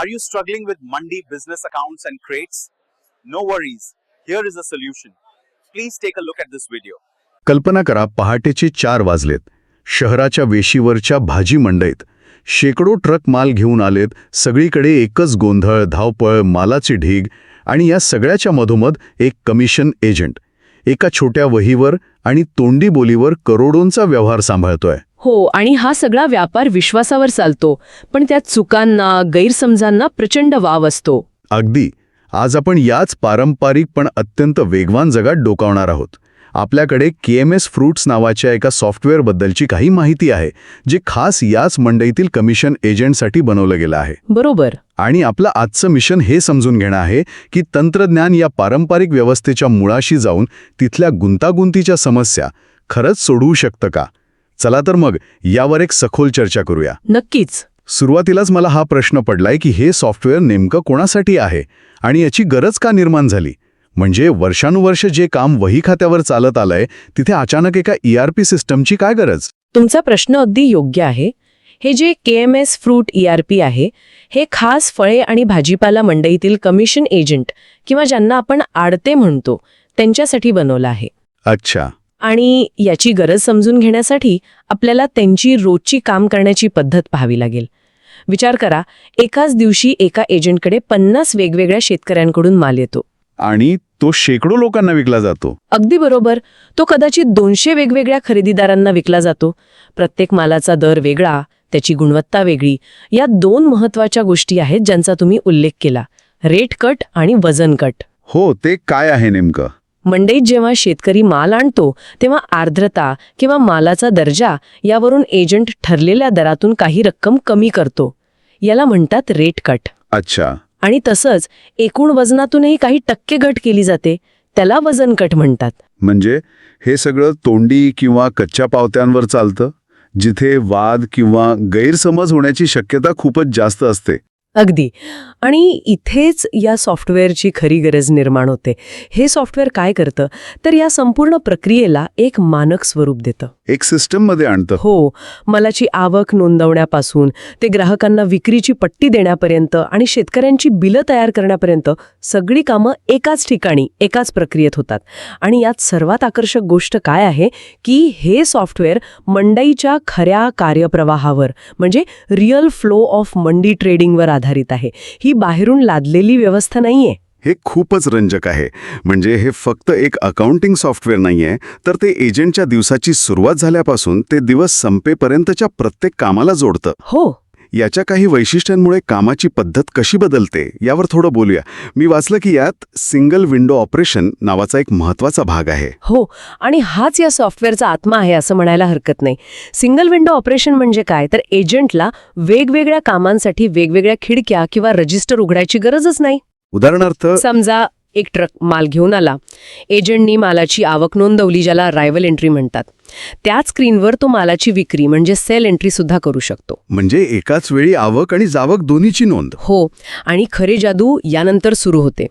Are you struggling with Mandi business accounts and crates? No worries. Here is a solution. Please take a look at this video. कल्पना करा पहाटेचे चार वाजलेत शहराच्या वेशीवरच्या भाजी मंडईत शेकडो ट्रक माल घेऊन आलेत सगळीकडे एकच गोंधळ धावपळ मालाचे ढीग आणि या सगळ्याच्या मधोमध एक कमिशन एजंट एका छोट्या वहीवर आणि तोंडी बोलीवर करोडोंचा व्यवहार सांभाळतोय हो आणि हा सगळा व्यापार विश्वासावर चालतो पण त्यात चुकांना गैरसमजांना प्रचंड वाव असतो. अगदी. आज आपण याच पारंपरिक पण अत्यंत वेगवान जगात डोकावणार आहोत. आपल्याकडे के एम एस फ्रूट्स नावाच्या एका सॉफ्टवेअरबद्दलची काही माहिती आहे जे खास याच मंडईतील कमिशन एजंटसाठी बनवलं गेलं आहे. बरोबर. आणि आपलं आजचं मिशन हे समजून घेणं आहे की तंत्रज्ञान या पारंपरिक व्यवस्थेच्या मुळाशी जाऊन तिथल्या गुंतागुंतीच्या समस्या खरंच सोडवू शकतं का? चला तर मग यावर एक सखोल चर्चा करूया. नक्कीच. सुरुवातीलाच मला हा प्रश्न पडलाय की हे सॉफ्टवेअर नेमकं कोणासाठी आहे आणि याची गरज का निर्माण झाली? म्हणजे वर्षानुवर्ष जे काम वही खात्यावर चालत आलंय तिथे अचानक एका ई आर पी सिस्टमची काय गरज? तुमचा प्रश्न अगदी योग्य आहे. हे जे K M S fruit E R P आहे हे खास फळे आणि भाजीपाला मंडईतील कमिशन एजंट किंवा ज्यांना आपण आडते म्हणतो त्यांच्यासाठी बनवलं आहे. अच्छा. आणि याची गरज समजून घेण्यासाठी आपल्याला त्यांची रोजची काम करण्याची पद्धत पाहावी लागेल. विचार करा एकाच दिवशी एका एजंटकडे पन्नास वेगवेगळ्या शेतकऱ्यांकडून माल येतो. आणि तो शेकडो लोकांना विकला जातो. अगदी बरोबर. तो कदाचित दोनशे वेगवेगळ्या खरेदीदारांना विकला जातो. प्रत्येक मालाचा दर वेगळा त्याची गुणवत्ता वेगळी. या दोन महत्त्वाच्या गोष्टी आहेत ज्यांचा तुम्ही उल्लेख केला. रेट कट आणि वजन कट. हो ते काय आहे नेमकं? मंडईत जेव्हा शेतकरी माल आणतो तेव्हा आर्द्रता किंवा मालाचा दर्जा यावरून एजंट ठरलेल्या दरातून काही रक्कम कमी करतो. याला म्हणतात रेट कट अच्छा. आणि तसंच एकूण वजनातूनही काही टक्के घट केली जाते त्याला वजन कट म्हणतात. म्हणजे हे सगळं तोंडी किंवा कच्च्या पावत्यांवर चालतं जिथे वाद किंवा गैरसमज होण्याची शक्यता खूपच जास्त असते. अगदी. आणि इथेच या सॉफ्टवेअरची खरी गरज निर्माण होते. हे सॉफ्टवेअर काय करतं? तर या संपूर्ण प्रक्रियेला एक मानक स्वरूप देतं. एक सिस्टममध्ये आणतं. हो. मलाची आवक नोंदवण्यापासून ते ग्राहकांना विक्रीची पट्टी देण्यापर्यंत आणि शेतकऱ्यांची बिलं तयार करण्यापर्यंत सगळी कामं एकाच ठिकाणी एकाच प्रक्रियेत होतात. आणि यात सर्वात आकर्षक गोष्ट काय आहे की हे सॉफ्टवेअर मंडईच्या खऱ्या कार्यप्रवाहावर म्हणजे रिअल फ्लो ऑफ मंडी ट्रेडिंगवर आधारित आहे. ही बाहेरून लादलेली व्यवस्था नाहीये. हे खूपच रंजक आहे. म्हणजे हे फक्त एक अकाउंटिंग सॉफ्टवेअर नाहीये तर ते एजंटच्या दिवसाची सुरुवात झाल्यापासून ते दिवस संपेपर्यंतच्या प्रत्येक कामाला जोडतं. हो. याच्या काही वैशिष्ट्यांमुळे कामाची पद्धत कशी बदलते यावर थोडं बोलूया. मी वाचलं की यात सिंगल विंडो ऑपरेशन नावाचा एक महत्त्वाचा भाग आहे. हो आणि हाच या सॉफ्टवेअरचा आत्मा आहे असं म्हणायला हरकत नाही. सिंगल विंडो ऑपरेशन म्हणजे काय? तर एजंटला वेगवेगळ्या कामांसाठी वेगवेगळ्या खिडक्या किंवा रजिस्टर उघडायची गरजच नाही. उदाहरणार्थ समजा एक ट्रक माल घेऊन आला. एजंटनी मालाची आवक नोंदवली ज्याला रायव्हल एंट्री म्हणतात. त्याच स्क्रीनवर तो मालाची विक्री म्हणजे सेल एंट्री सुद्धा करू शकतो. म्हणजे एकाच वेळी आवक आणि जावक दोन्हीची नोंद. हो आणि खरे जादू यानंतर सुरू होते.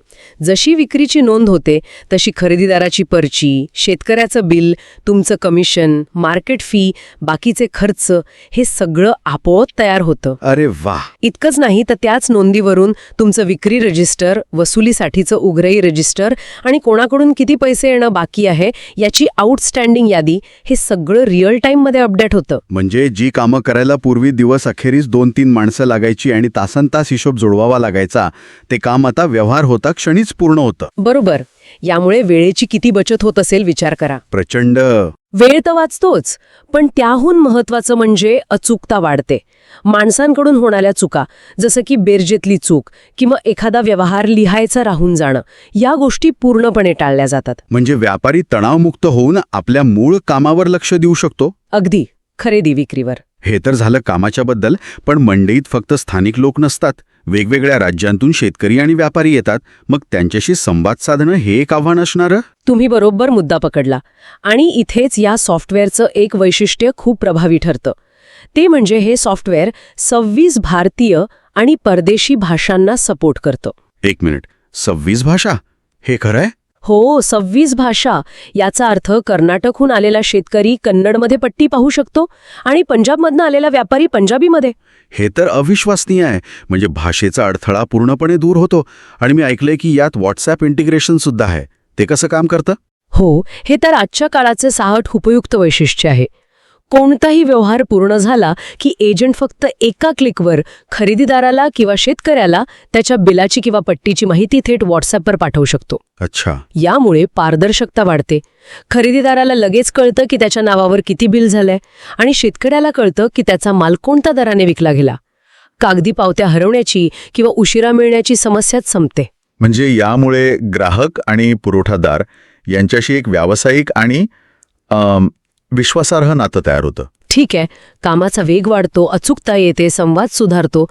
जशी विक्रीची नोंद होते तशी खरेदीदाराची पर्ची शेतकऱ्याचं बिल तुमचं कमिशन मार्केट फी बाकीचे खर्च हे सगळं आपोआप तयार होतं. अरे वा इतकंच नाही तर त्याच नोंदीवरून तुमचं विक्री रजिस्टर वसुलीसाठीचं उघरई रजिस्टर आणि कोणाकडून किती पैसे येणं बाकी आहे याची आउटस्टँडिंग यादी हे सगळं रिअल टाईममध्ये अपडेट होतं. म्हणजे जी कामं करायला पूर्वी दिवस अखेरीस दोन तीन माणसं लागायची आणि तासन तास हिशोब जुळवावा लागायचा ते काम आता व्यवहार होता क्षणीच पूर्ण होतं. बरोबर. यामुळे वेळेची किती बचत होत असेल विचार करा. प्रचंड. वेळ तर वाचतोच पण त्याहून महत्वाचं म्हणजे अचूकता वाढते. माणसांकडून होणाऱ्या चुका जसं की बेरजेतली चूक किंवा एखादा व्यवहार लिहायचा राहून जाणं या गोष्टी पूर्णपणे टाळल्या जातात. म्हणजे व्यापारी तणावमुक्त होऊन आपल्या मूळ कामावर लक्ष देऊ शकतो? अगदी खरेदी विक्रीवर. हे तर झालं कामाच्याबद्दल पण मंडईत फक्त स्थानिक लोक नसतात. वेगवेगळ्या राज्यांतून शेतकरी आणि व्यापारी येतात. मग त्यांच्याशी संवाद साधणं हे एक आव्हान असणारं? तुम्ही बरोबर मुद्दा पकडला. आणि इथेच या सॉफ्टवेअरचं एक वैशिष्ट्य खूप प्रभावी ठरतं. ते म्हणजे हे सॉफ्टवेअर सव्वीस भारतीय आणि परदेशी भाषांना सपोर्ट करतं. एक मिनिट. सव्वीस भाषा? हे खरंय हो सव्वीस भाषा. याचा अर्थ कर्नाटकहून आलेला शेतकरी कन्नडमध्ये पट्टी पाहू शकतो आणि पंजाबमधनं आलेला व्यापारी पंजाबीमध्ये. हे तर अविश्वसनीय आहे. म्हणजे भाषेचा अडथळा पूर्णपणे दूर होतो आणि मी ऐकलंय की यात व्हॉट्सॲप इंटिग्रेशन सुद्धा आहे. ते कसं काम करतं? हो हे तर आजच्या काळाचे साहट उपयुक्त वैशिष्ट्य आहे. कोणताही व्यवहार पूर्ण झाला की एजंट फक्त एका क्लिकवर खरेदीदाराला किंवा शेतकऱ्याला त्याच्या बिलाची किंवा पट्टीची माहिती थेट व्हॉट्सअपवर पाठवू शकतो. अच्छा. यामुळे पारदर्शकता वाढते. खरेदीदाराला लगेच कळतं की त्याच्या नावावर किती बिल झालंय आणि शेतकऱ्याला कळतं की त्याचा माल कोणत्या दराने विकला गेला. कागदी पावत्या हरवण्याची किंवा उशिरा मिळण्याची समस्याच संपते. म्हणजे यामुळे ग्राहक आणि पुरवठादार यांच्याशी एक व्यावसायिक आणि विश्वासार्ह नातं तयार होतं. ठीक आहे. कामाचा वेग वाढतो अचूकता येते संवाद सुधारतो.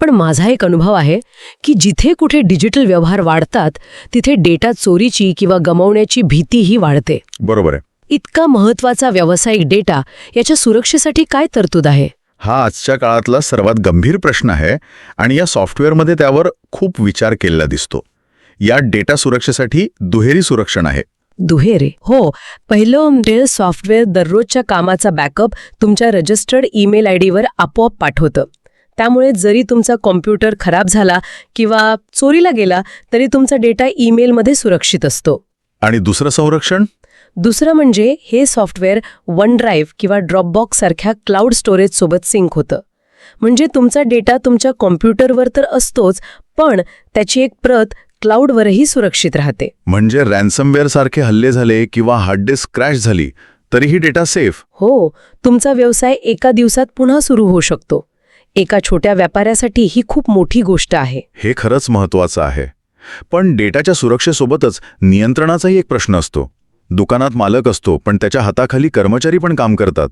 पण माझा एक अनुभव आहे की जिथे कुठे डिजिटल व्यवहार वाढतात तिथे डेटा चोरीची किंवा गमावण्याची भीतीही वाढते. बरोबर आहे. इतका महत्त्वाचा व्यावसायिक डेटा याच्या सुरक्षेसाठी काय तरतूद आहे? हा आजच्या काळातला सर्वात गंभीर प्रश्न आहे आणि या सॉफ्टवेअरमध्ये त्यावर खूप विचार केलेला दिसतो. या डेटा सुरक्षेसाठी दुहेरी सुरक्षण आहे. दुहेरे. हो पहिलं म्हणजे सॉफ्टवेअर दररोजच्या कामाचा बॅकअप तुमच्या रजिस्टर्ड ईमेल आय डीवर आपोआप पाठवतं. त्यामुळे जरी तुमचा कॉम्प्युटर खराब झाला किंवा चोरीला गेला तरी तुमचा डेटा ईमेलमध्ये सुरक्षित असतो. आणि दुसरं संरक्षण? दुसरं म्हणजे हे सॉफ्टवेअर वन ड्राईव्ह किंवा ड्रॉपबॉक्स सारख्या क्लाउड स्टोरेज सोबत सिंक होतं. म्हणजे तुमचा डेटा तुमच्या कॉम्प्युटरवर तर असतोच पण त्याची एक प्रत क्लाउडवरही सुरक्षित राहते. म्हणजे रॅन्समवेअर सारखे हल्ले झाले किंवा हार्ड डिस्क क्रॅश झाली तरीही डेटा सेफ हो तुमचा व्यवसाय एका दिवसात पुन्हा सुरू होऊ शकतो. एका छोट्या व्यापाऱ्यासाठी ही खूप मोठी गोष्ट आहे. हे खरंच महत्वाचं आहे. पण डेटाच्या सुरक्षेसोबतच नियंत्रणाचाही एक प्रश्न असतो. दुकानात मालक असतो पण त्याच्या हाताखाली कर्मचारी पण काम करतात.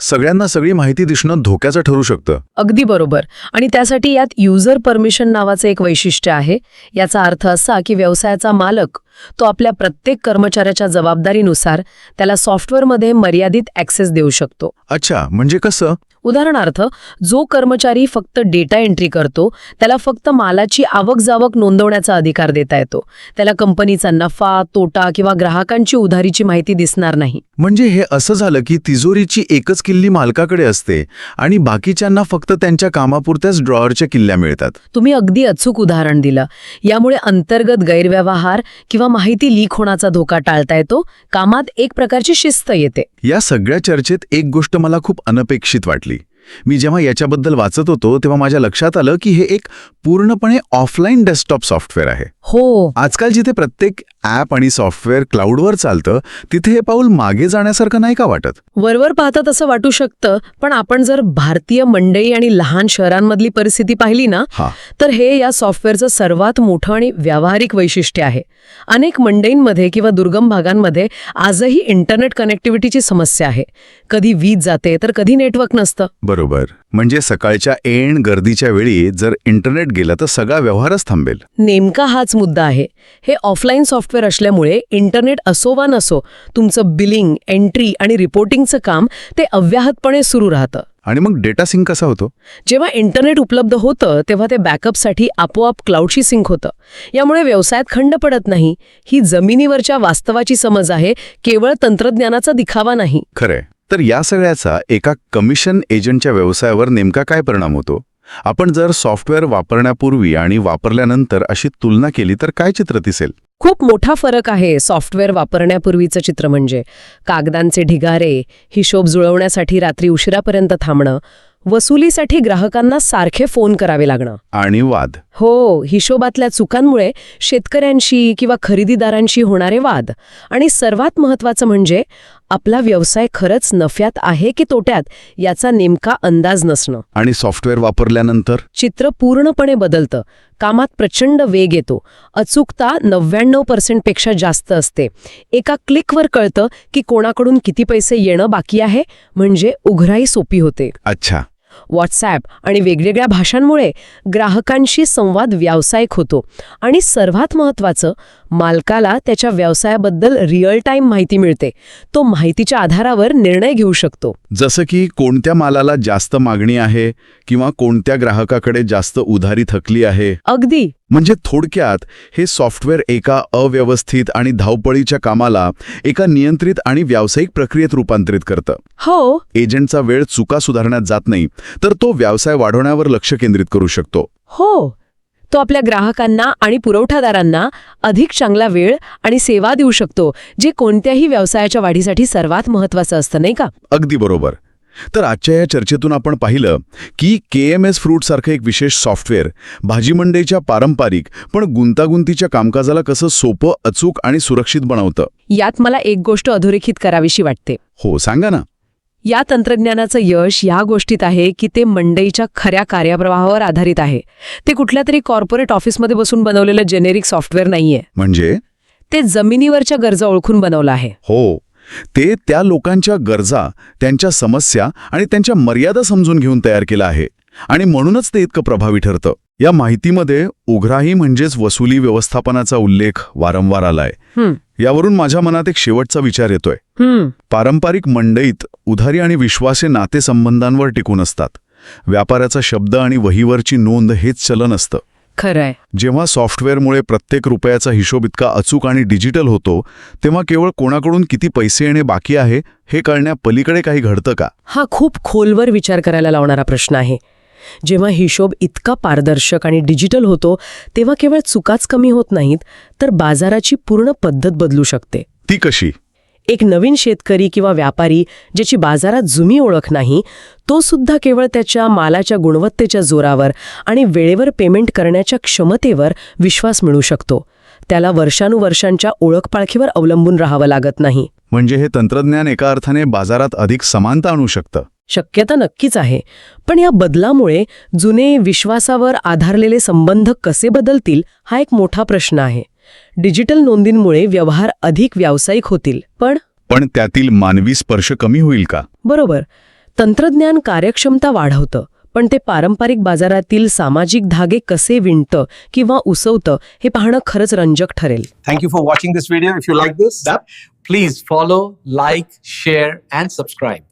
सगळ्यांना सगळी माहिती दिसणं धोक्याचं ठरू शकतं. अगदी बरोबर. आणि त्यासाठी यात युजर परमिशन नावाचं एक वैशिष्ट्य आहे. याचा अर्थ असा की व्यवसायाचा मालक तो आपल्या प्रत्येक कर्मचाऱ्याच्या जबाबदारीनुसार त्याला सॉफ्टवेअरमध्ये मर्यादित ॲक्सेस देऊ शकतो. अच्छा म्हणजे कसं? उदाहरणार्थ जो कर्मचारी फक्त डेटा एंट्री करतो त्याला फक्त मालाची आवक जावक नोंदवण्याचा अधिकार देता येतो. त्याला कंपनीचा नफा तोटा किंवा ग्राहकांची उधारीची माहिती दिसणार नाही. म्हणजे हे असं झालं की तिजोरीची एकच किल्ली मालकाकडे असते आणि बाकीच्यांना फक्त त्यांच्या कामापुरत्याच ड्रॉअरच्या किल्ल्या मिळतात. तुम्ही अगदी अचूक उदाहरण दिलं. यामुळे अंतर्गत गैरव्यवहार किंवा माहिती लीक होण्याचा धोका टाळता येतो कामात एक प्रकारची शिस्त येते. या सगळ्या चर्चेत एक गोष्ट मला खूप अनपेक्षित वाटली. मी जेव्हा याच्याबद्दल वाचत होतो तेव्हा माझ्या लक्षात आलं की हे एक पूर्णपणे ऑफलाईन डेस्कटॉप सॉफ्टवेअर आहे. हो. आजकाल जिथे प्रत्येक ॲप आणि सॉफ्टवेअर क्लाउडवर चालतं तिथे हे पाऊल मागे जाण्यासारखं नाही का वाटत? वरवर पाहता तसं वाटू शकतं पण आपण जर भारतीय मंडई आणि लहान शहरांमधली परिस्थिती पाहिली ना हा. तर हे या सॉफ्टवेअरचं सर्वात मोठं आणि व्यावहारिक वैशिष्ट्य आहे. अनेक मंडईंमध्ये किंवा दुर्गम भागांमध्ये आजही इंटरनेट कनेक्टिव्हिटीची समस्या आहे. कधी वीज जाते तर कधी नेटवर्क नसतं. बरोबर. म्हणजे सकाळच्या ऐन गर्दीच्या वेळी जर इंटरनेट गेलं तर सगळा व्यवहारच थांबेल. नेमका हाच मुद्दा आहे. हे ऑफलाईन सॉफ्टवेअर असल्यामुळे इंटरनेट असो वा नसो तुमचं बिलिंग एंट्री आणि रिपोर्टिंगचं काम ते अव्याहतपणे सुरू राहतं. आणि मग डेटा सिंक कसा होतो? जेव्हा इंटरनेट उपलब्ध होतं तेव्हा ते बॅकअपसाठी आपोआप क्लाउडशी सिंक होतं. यामुळे व्यवसायात खंड पडत नाही. ही जमिनीवरच्या वास्तवाची समज आहे केवळ तंत्रज्ञानाचा दिखावा नाही. खरंय. तर या सगळ्याचा एका कमिशन एजंटच्या व्यवसायावर नेमका काय परिणाम होतो? आपण जर सॉफ्टवेअर वापरण्यापूर्वी आणि वापरल्यानंतर अशी तुलना केली तर काय चित्र दिसेल? खूप मोठा फरक आहे सॉफ्टवेअर वापरण्यापूर्वीचं चित्र म्हणजे. कागदांचे ढिगारे हिशोब जुळवण्यासाठी रात्री उशिरापर्यंत थांबणं वसुलीसाठी ग्राहकांना सारखे फोन करावे लागणं. आणि वाद. हो हिशोबातल्या चुकांमुळे शेतकऱ्यांशी किंवा खरेदीदारांशी होणारे वाद. आणि सर्वात महत्वाचं म्हणजे आपला व्यवसाय खरंच नफ्यात आहे की तोट्यात याचा नेमका अंदाज नसणं. आणि सॉफ्टवेअर वापरल्यानंतर? चित्र पूर्णपणे बदलतं. कामात प्रचंड वेग येतो. अचूकता नव्याण्णव पर्सेंटपेक्षा जास्त असते. एका क्लिकवर कळतं की कोणाकडून किती पैसे येणं बाकी आहे म्हणजे उघराई सोपी होते. अच्छा. व्हॉट्सॲप आणि वेगवेगळ्या भाषांमुळे ग्राहकांशी संवाद व्यावसायिक होतो. आणि सर्वात महत्त्वाचं मालकाला त्याच्या व्यवसायाबद्दल रिअल टाईम माहिती मिळते. तो माहितीच्या आधारावर निर्णय घेऊ शकतो. जसं की कोणत्या मालाला जास्त मागणी आहे किंवा कोणत्या ग्राहकाकडे जास्त उधारी थकली आहे? अगदी. म्हणजे थोडक्यात हे सॉफ्टवेअर एका अव्यवस्थित आणि धावपळीच्या कामाला एका नियंत्रित आणि व्यावसायिक प्रक्रियेत रूपांतरित करतं. हो. एजंटचा वेळ चुका सुधारण्यात जात नाही तर तो व्यवसाय वाढवण्यावर लक्ष केंद्रित करू शकतो. हो. तो आपल्या ग्राहकांना आणि पुरवठादारांना अधिक चांगला वेळ आणि सेवा देऊ शकतो जे कोणत्याही व्यवसायाच्या वाढीसाठी सर्वात महत्वाचं असतं नाही का? अगदी बरोबर. तर आजच्या या चर्चेतून आपण पाहिलं की के एम एस फ्रूटसारखं एक विशेष सॉफ्टवेअर भाजी मंडईच्या पारंपरिक पण गुंतागुंतीच्या कामकाजाला कसं सोपं अचूक आणि सुरक्षित बनवतं? यात मला एक गोष्ट अधोरेखित करावीशी वाटते. हो सांगा ना. या तंत्रज्ञानाचं यश या गोष्टीत आहे की ते मंडईच्या खऱ्या कार्यप्रवाहावर आधारित आहे. ते कुठल्या तरी कॉर्पोरेट ऑफिसमध्ये बसून बनवलेलं जेनेरिक सॉफ्टवेअर नाहीये. म्हणजे? ते जमिनीवरच्या गरजा ओळखून बनवलं आहे. हो. ते त्या लोकांच्या गरजा त्यांच्या समस्या आणि त्यांच्या मर्यादा समजून घेऊन तयार केलं आहे. आणि म्हणूनच ते इतकं प्रभावी ठरतं. या माहितीमध्ये उघराही म्हणजेच वसुली व्यवस्थापनाचा उल्लेख वारंवार आलाय. हं, यावरून माझ्या मनात एक शेवटचा विचार येतोय. हं, पारंपरिक मंडईत उधारी आणि विश्वासे नातेसंबंधांवर टिकून असतात. व्यापाराचा शब्द आणि वहीवरची नोंद हेच चलन असतं. खरंय. जेव्हा सॉफ्टवेअरमुळे प्रत्येक रुपयाचा हिशोब इतका अचूक आणि डिजिटल होतो तेव्हा केवळ कोणाकडून किती पैसे येणे बाकी आहे हे कळण्या पलीकडे काही घडतं का? हा खूप खोलवर विचार करायला लावणारा प्रश्न आहे. जेव्हा हिशोब इतका पारदर्शक आणि डिजिटल होतो तेव्हा केवळ चुकाच कमी होत नाहीत तर बाजाराची पूर्ण पद्धत बदलू शकते. ती कशी? एक नवीन शेतकरी किंवा व्यापारी ज्याची बाजारात जुनी ओळख नाही तो सुद्धा केवळ त्याच्या मालाच्या गुणवत्तेच्या जोरावर आणि वेळेवर पेमेंट करण्याच्या क्षमतेवर विश्वास मिळू शकतो. त्याला वर्षानुवर्षांच्या ओळखपाळखीवर अवलंबून राहावं लागत नाही. म्हणजे हे तंत्रज्ञान एका अर्थाने बाजारात अधिक समानता आणू शकतं? शक्यता नक्कीच आहे. पण या बदलामुळे जुने विश्वासावर आधारलेले संबंध कसे बदलतील हा एक मोठा प्रश्न आहे. डिजिटल नोंदींमुळे व्यवहार अधिक व्यावसायिक होतील. पण पण त्यातील मानवी स्पर्श कमी होईल का? बरोबर. तंत्रज्ञान कार्यक्षमता वाढवतं पण ते पारंपरिक बाजारातील सामाजिक धागे कसे विणतं किंवा उसवतं हे पाहणं खरंच रंजक ठरेल. Thank you for watching this video. If you like this, please follow, like, share, and subscribe.